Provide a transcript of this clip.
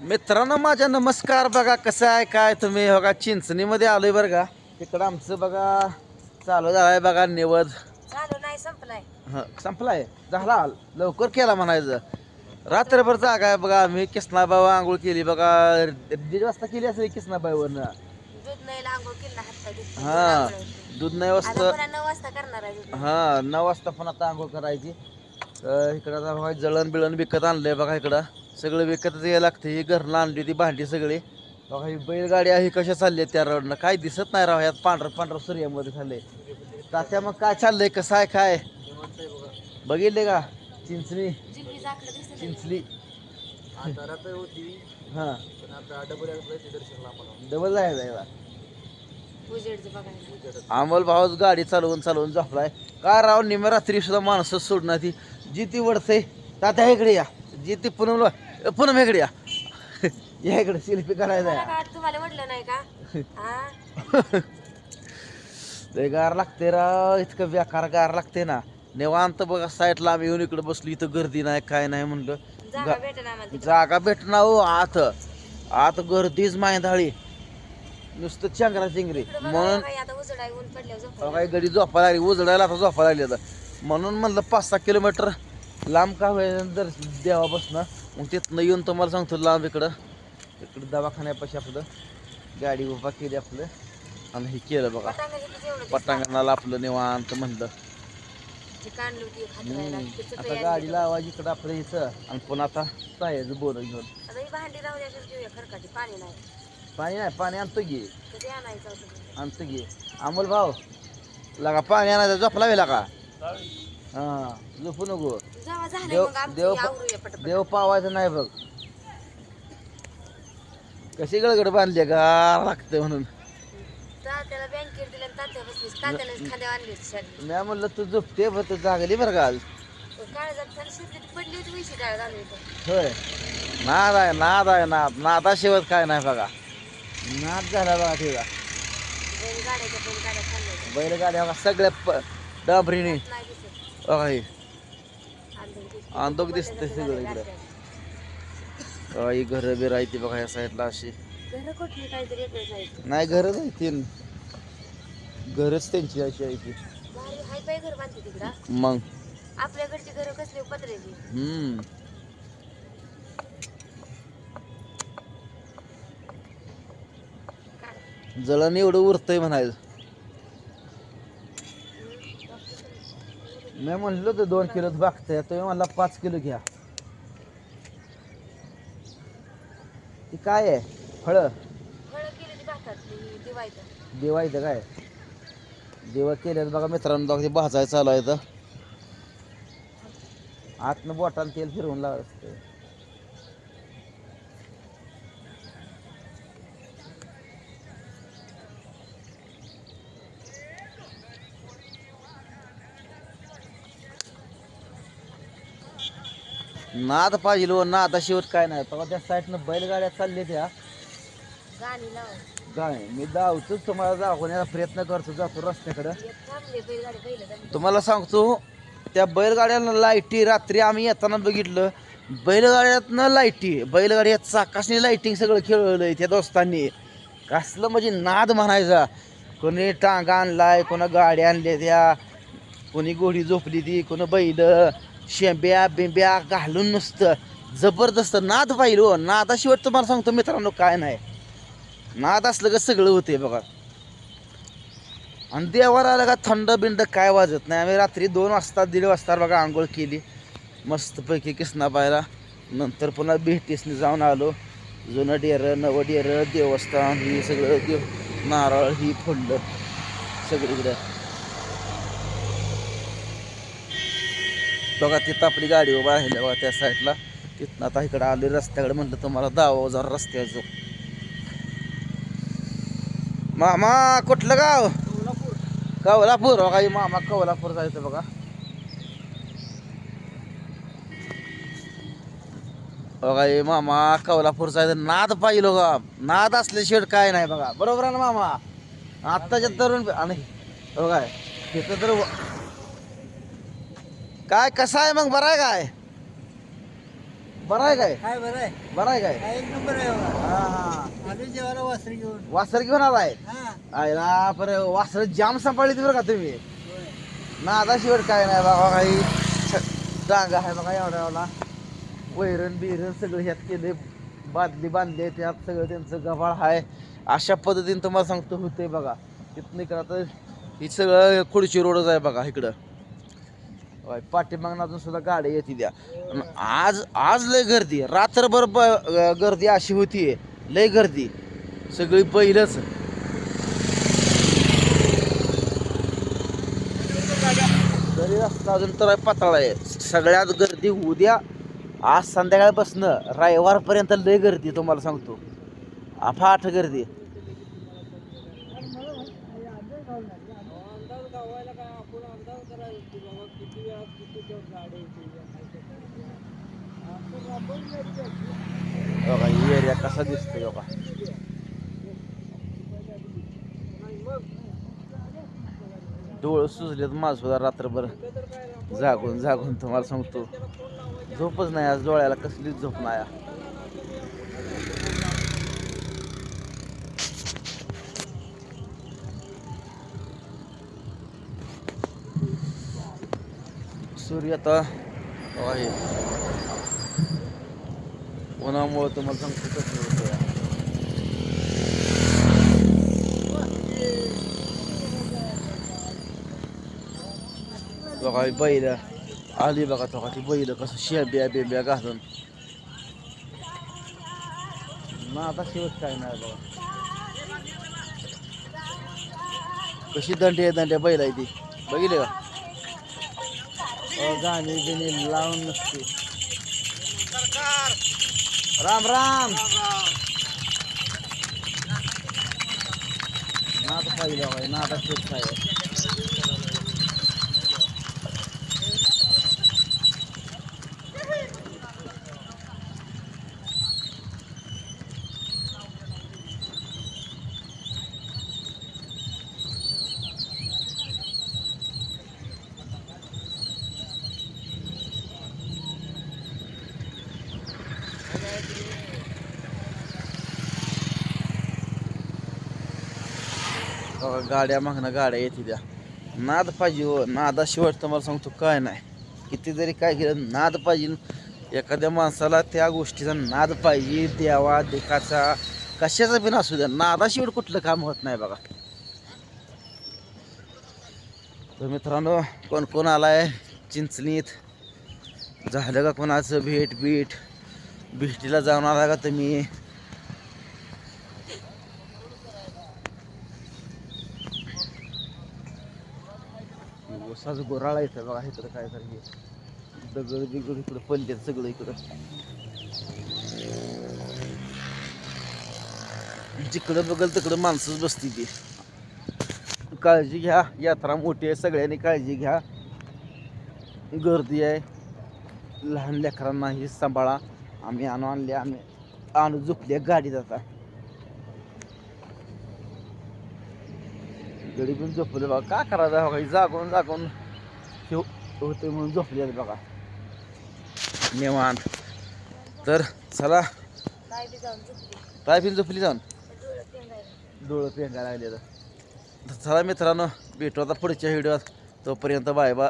मित्रांनो माझ्या नमस्कार. बघा कसं आहे काय तुम्ही? बघा चिंचणीमध्ये आलोय बरं का? तिकडं आमचं बघा चालू झालाय बघा निवद चालू नाही संपलाय. हं, संपलाय. झाला लवकर केला म्हणायचं. रात्रभर जागा आहे बघा आम्ही. किसनाबाई आंघोळ केली बघा. दीड वाजता केली असेल किसनाबाईवरनं. दूध नाही दूध हा दूध नाही आता वाजता. पुन्हा नऊ वाजता करणार आहे दूध. हा नऊ वाजता पण आता आंघोळ करायची. तर इकडं आता बघा जळण बिळण विकत आणलंय बघा इकडं. सगळं विकतच यायला लागतं. ही घरनं आणली ती भांडी सगळी. बघा ही बैलगाडी आहे कशा चालली त्या रोडनं. काय दिसत नाही राव यात पांढरं पांढरं सूर्यामध्ये चाललंय तात्या मग काय चाललंय? कसं आहे काय? बघितले का? चिंचणी. चिंचली. होती डबल जायला आम्हाला अमोल भाऊच गाडी चालवून चालवून झोपलाय. का राव निम्या रात्री सुद्धा माणसं सोडणार ती? जी ती वडते तात्या इकडे या. जी ती पुनम पुनम इकडे या. या इकडे शिल्पी करायचा या काय तुम्हाला म्हटलं नाही का? हा? लय गार लागते राव इतकं बेकार गार लागते ना. निवांत बघा साईडला आम्ही येऊन इकडे बसलो इथं गर्दी नाही काय नाही म्हणलं. जागा भेटेल आम्हाला तिकडे. जागा भेटणार हो आत. आत गर्दीच मायधाळी नुसतं चंगरा चिंगरी. इकडं बघा म्हणून बाई, आता उजड आहे ऊन पडल्यावर झोप काही गडी झोपायला लागली उजडायला आता झोपायला लागली आता. म्हणून म्हणलं पाच सहा किलोमीटर लांब का होईना जर देवा बसणं मग तिथनं येऊन तुम्हाला सांगतो लांब इकडं. इकडं दवाखान्यापाशी आपलं. गाडी उभा केली आपलं. आणि हे केलं बघा. पटांगणाला आपलं निवांत म्हणलं. आता गाडी. लावायची इकडं आपलं इथं. आणि पुन्हा आता जायचं बोर घेऊन. ही पाणी नाही. पाणी नाही पाणी आणतो घे कधी आणायचं होतं? आणतो घे अमोल भाऊ लगा पाणी आणायचं झोपला वेळा का? हा. झोपू नको. जेव्हा झालंय देव मग आमचं देव आवरूया पटपट. देव पावायचं नाही बघ. कशी गळगड बांधली गार लागते म्हणून. तात्याला बँकेत दिल्या आणि तात्या बसलीस. तात्याने खांद्या आणली होती शाली मी म्हणलं तू झोपते बघ तू जागली बरं का आज? काळजात खाली शिरली पडली होती विशी डाळ घालून इथं. होय. नाद आहे नाद आहे नाद. नादाशिवाय काय नाही बघा. नाद झाला बघा तिला बैल गाड्याच्या बैल गाड्या खाल्ल्या बैलगाड्या बघा सगळ्या प डाबरीने. नाही दिसत. बघा हे अंधुक दिसते. सगळं इकडं. बघा ही घरं बिर आहे ती बघा या साईडला अशी. नाही घरच आहे तीन. घरच त्यांची अशी आहे ती. मग? आपल्याकडची घरं कसली पत्र्याची हम्म. जळण एवढं उरतंय म्हणायचं. मी म्हणलो तर दोन किलो बागतंय तुम्ही म्हणला पाच किलो घ्या. ती काय आहे? फळं? दिवाळीत. देवायचं काय? देवा केल्यात बघा मित्रांनो बघा ते भाजायचं चालू आहे तर आतनं बोटानं तेल फिरवून लावत असते. नाद पाहिजे हो नादाशिवाय काय नाही. तेव्हा त्या साईडनं बैलगाड्या चालल्या त्या. गाणी लाव. काय मी धावतोच तुम्हाला दाखवण्याचा प्रयत्न करतो जातो रस्त्याकडं. एक थांबले बैलगाडी पहिलं जमलं. तुम्हाला सांगतो त्या बैलगाड्यानं लाईटी रात्री आम्ही येताना बघितलं. बैलगाड्यातनं लाईटी बैलगाड्यात चाकाशनी लाईटिंग सगळं खेळवलंय त्या दोस्तांनी. कसलं म्हणजे नाद म्हणायचा. कोणी टांगा आणलाय कोणा गाड्या आणल्या त्या. कोणी घोडी झोपली ती कोणी बैल. शेंब्या बिंब्या घालून नुसतं जबरदस्त नाद पाहिलं हो. नादाशिवाय तुम्हाला सांगतो मित्रांनो काय नाही. नाद असलं का सगळं होते बघा. आणि देवाला आलं का थंड बिंड काय वाजत नाही. आम्ही रात्री दोन वाजता दीड वाजता बघा आंघोळ केली. मस्तपैकी किसना पायला नंतर पुन्हा भेटीसनी जाऊन आलो. जुनं डेरं नवं डेरं देवस्थान ही सगळं देव नारळ ही फोडलं. सगळीकडं. बघा तिथं आपली गाडी उभा राहिल्या बघा त्या साईडला. तिथनं आता इकडं आली रस्त्याकडे म्हटलं तुम्हाला दावा जरा रस्त्याचं मामा कुठलं गाव? कवलापूर. हो, बघा मामा कवलापूर जायचं बघा हो, बघा. हे मामा कवलापूर जायचं नाद पाहिलो का नाद असल्याशिवाय काय नाही बघा. बरोबर आहे ना मामा? आत्ताच्या तरुण आणि हो, बघा तिथं तर काय कसं आहे मग? बरं आहे काय? बरं आहे काय? काय बरं आहे. बरं आहे काय? काय एक नंबर आहे बघा. हा हा. आलो जेवायला वासरी घेऊन. वासर घेऊन आलाय? हा. आयला पर वासर जाम सांभाळली बरं का तुम्ही? ना आता शेवट काय नाही बाबा काही छ- डांगा आहे बघा एवढा एवढा. वैरण बिरण सगळं ह्यात केले बादली बांधले त्यात सगळं त्यांचं गव्हाळ आहे. अशा पद्धतीने तुम्हाला सांगतो होते बघा. तिथनं इकडं आता ही सगळं खुडची रोडच आहे बघा इकडं. होय, पाठीमागनं सुद्धा गाड्या येते द्या. अन आज आज लय गर्दी रात्रभर ब- गर्दी अशी होती लय गर्दी. सगळी पहिलंच. तरी रस्ता अजून तर पातळ आहे. सगळ्यात गर्दी उद्या आज संध्याकाळपासनं रविवारपर्यंत लय गर्दी तुम्हाला सांगतो. अफाट गर्दी. बघा एरिया कसा दिसतोय बघा. डोळं सुजलेत माझ सुद्धा रात्रभर जागून जागून तुम्हाला सांगतो. झोपच नाही आज डोळ्याला कसलीच झोप नाही. सूर्य आता आहे उन्हामुळे तुम्हाला सांगतो कसं होतं बघा ही बैल आली बघा तो ती बैल कसं शेब्या बेब्या घालून ना आता शेवट काय नाही बघा कशी दंडी आहे दंड्या बैल आहे ती बघितले का अहो, गाणी बिणी लावून नसते राम राम नाद पाहिलं बाई नादा शेत पाहिजे गाड्या मागणं गाड्या येते त्या नाद पाहिजे हो नादा तुम्हाला सांगतो काय नाही. किती जरी काय केलं नाद पाहिजे. एखाद्या माणसाला त्या गोष्टीचा नाद पाहिजे देवा देखाचा. कशाचा बिन असू द्या. नादाशिवाय कुठलं काम होत नाही बघा. तर मित्रांनो कोण कोण आलाय? चिंचणीत. झालं का कोणाचं भेट बीट भेटीला जाऊन आला का तुम्ही? उसाचं गोराळा येतं बघा इकडं काय तर हे. दगड बिगड इकडं पडले सगळं इकडं. जिकडं बघल तिकडं माणसंच बसती ती. काळजी घ्या यात्रा मोठी आहे सगळ्यांनी काळजी घ्या. गर्दी आहे. लहान लेकरांनाही सांभाळा. आम्ही आणू आणले आम्ही आणू झोपले गाडीत आता. गडी पण झोपले बघा. का करायचं बघा? जागून जागून हे होते म्हणून झोपले बघा. निवांत. तर चला. टायफिन झोपली जाऊन? डोळं पेंगायला डोळं पेंगायला लागले तर चला मित्रांनो भेटू आता पुढच्या व्हिडिओत. तोपर्यंत बाय बा